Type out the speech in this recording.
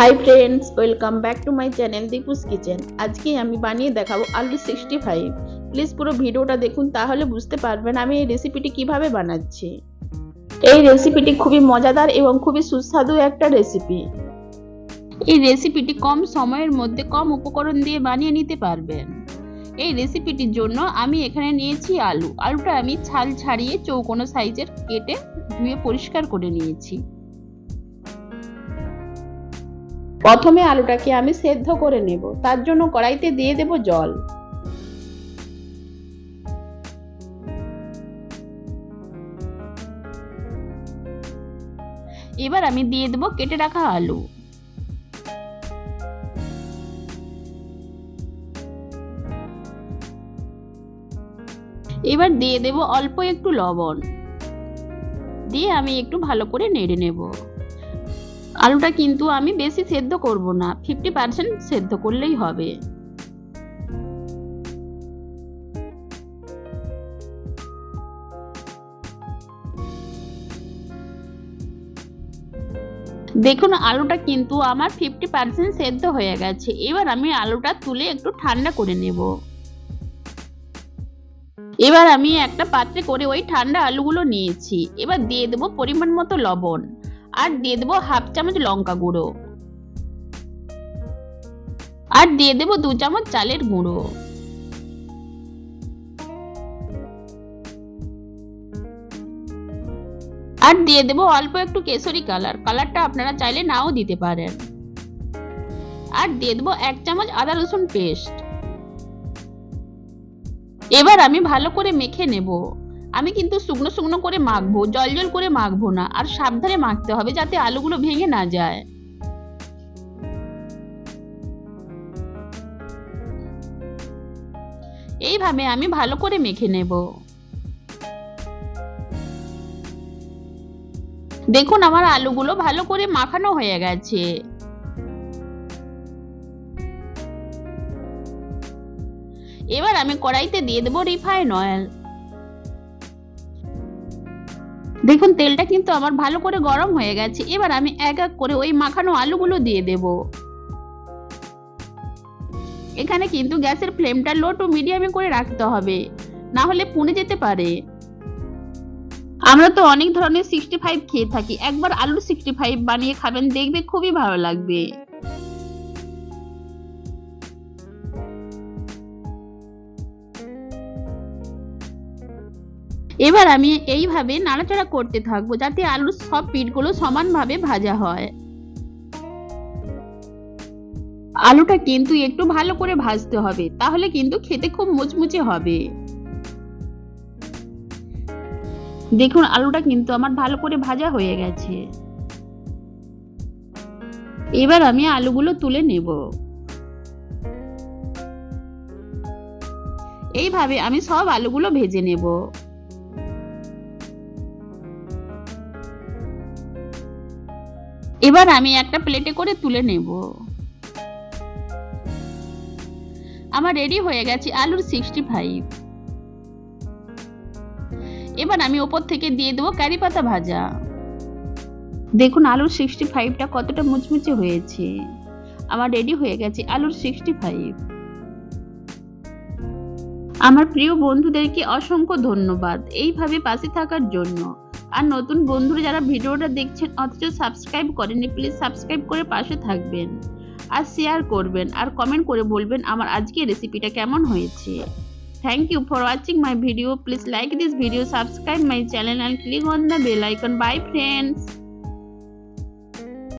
Hi friends welcome back to my channel Deepu's kitchen আজকে আমি বানিয়ে দেখাবো আলু সিক্সটি ফাইভ প্লিজ পুরো ভিডিওটা দেখুন, তাহলে বুঝতে পারবেন আমি এই রেসিপিটি কীভাবে বানাচ্ছি। এই রেসিপিটি খুবই মজাদার এবং খুবই সুস্বাদু একটা রেসিপি এই রেসিপিটি কম সময়ের মধ্যে কম উপকরণ দিয়ে বানিয়ে নিতে পারবেন। এই রেসিপিটির জন্য আমি এখানে নিয়েছি আলু। আলুটা আমি ছাল ছাড়িয়ে চৌকোনো সাইজের কেটে ধুয়ে পরিষ্কার করে নিয়েছি। প্রথমে আলুটাকে আমি সেদ্ধ করে নেব। তার জন্য কড়াইতে দিয়ে দেব জল। এবার আমি দিয়ে দেব কেটে রাখা আলু। এবার দিয়ে দেব অল্প একটু লবণ। দিয়ে আমি একটু ভালো করে নেড়ে নেব। আলুটা কিন্তু আমি বেশি সেদ্ধ করব না ফিফটি পার্সেন্ট সেদ্ধ করলেই হবে। দেখুন, আলুটা কিন্তু আমার ফিফটি পার্সেন্ট সেদ্ধ হয়ে গেছে। এবার আমি আলুটা তুলে একটু ঠান্ডা করে নেব। এবার আমি একটা পাত্রে করে ওই ঠান্ডা আলুগুলো নিয়েছি। এবার দিয়ে দেবো পরিমাণ মতো লবণ। আর দিয়ে দেবো হাফ চামচ লঙ্কা গুঁড়ো। আর দিয়ে দেবো দু চামচ চালের গুঁড়ো। আর দিয়ে দেবো অল্প একটু কেশরি কালার। কালারটা আপনারা চাইলে নাও দিতে পারেন। আর দিয়ে দেবো এক চামচ আদা রসুন পেস্ট। এবার আমি ভালো করে মেখে নেব। আমি কিন্তু শুকনো শুকনো করে মাখবো, জল জল করে মাখবো না, আর সাবধানে মাখতে হবে যাতে আলুগুলো ভেঙে না যায়। এইভাবে আমি ভালো করে মেখে নেব। দেখুন আমার আলুগুলো ভালো করে মাখানো হয়ে গেছে। এবার আমি কড়াইতে দিয়ে দেবো রিফাইন অয়েল। দেখুন, তেলটা কিন্তু আমার ভালো করে গরম হয়ে গেছে। এবার আমি এক এক করে ওই মাখানো আলুগুলো দিয়ে দেব। এখানে কিন্তু গ্যাসের ফ্লেমটা লো টু মিডিয়ামে করে রাখতে হবে। না হলে পুড়ে যেতে পারে। আমরা তো অনেক ধরনের সিক্সটি ফাইভ খেয়ে থাকি। একবার আলু সিক্সটি ফাইভ বানিয়ে খাবেন, দেখবে খুবই ভালো লাগবে। এবার আমি এইভাবে নাড়াচাড়া করতে থাকব যাতে আলুর সব পিঠগুলো সমানভাবে ভাজা হয়। আলুটা কিন্তু একটু ভালো করে ভাজতে হবে, তাহলে কিন্তু খেতে খুব মুচমুচে হবে। দেখুন, আলুটা কিন্তু আমার ভালো করে ভাজা হয়ে গেছে। এবার আমি আলুগুলো তুলে নেব। এইভাবে আমি সব আলুগুলো ভেজে নেব। এবার আমি একটা প্লেটে করে তুলে নেব। আমার রেডি হয়ে গেছে আলুর সিক্সটি ফাইভ এবার আমি ওপর থেকে দিয়ে দেবো কারি পাতা ভাজা। দেখুন আলুর সিক্সটি ফাইভটা কতটা মুচমুচে হয়েছে। আমার রেডি হয়ে গেছে আলুর সিক্সটি ফাইভ আমার প্রিয় বন্ধুদেরকে অসংখ্য ধন্যবাদ। এইভাবে পাশে থাকার জন্য। আর নতুন বন্ধুরা যারা ভিডিওটা দেখছেন, অথচ সাবস্ক্রাইব করেনি প্লিজ সাবস্ক্রাইব করে পাশে থাকবেন আর শেয়ার করবেন আর কমেন্ট করে বলবেন আমার আজকে রেসিপিটা কেমন হয়েছে। Thank you for watching my video please like this video subscribe my channel and click on the bell icon bye friends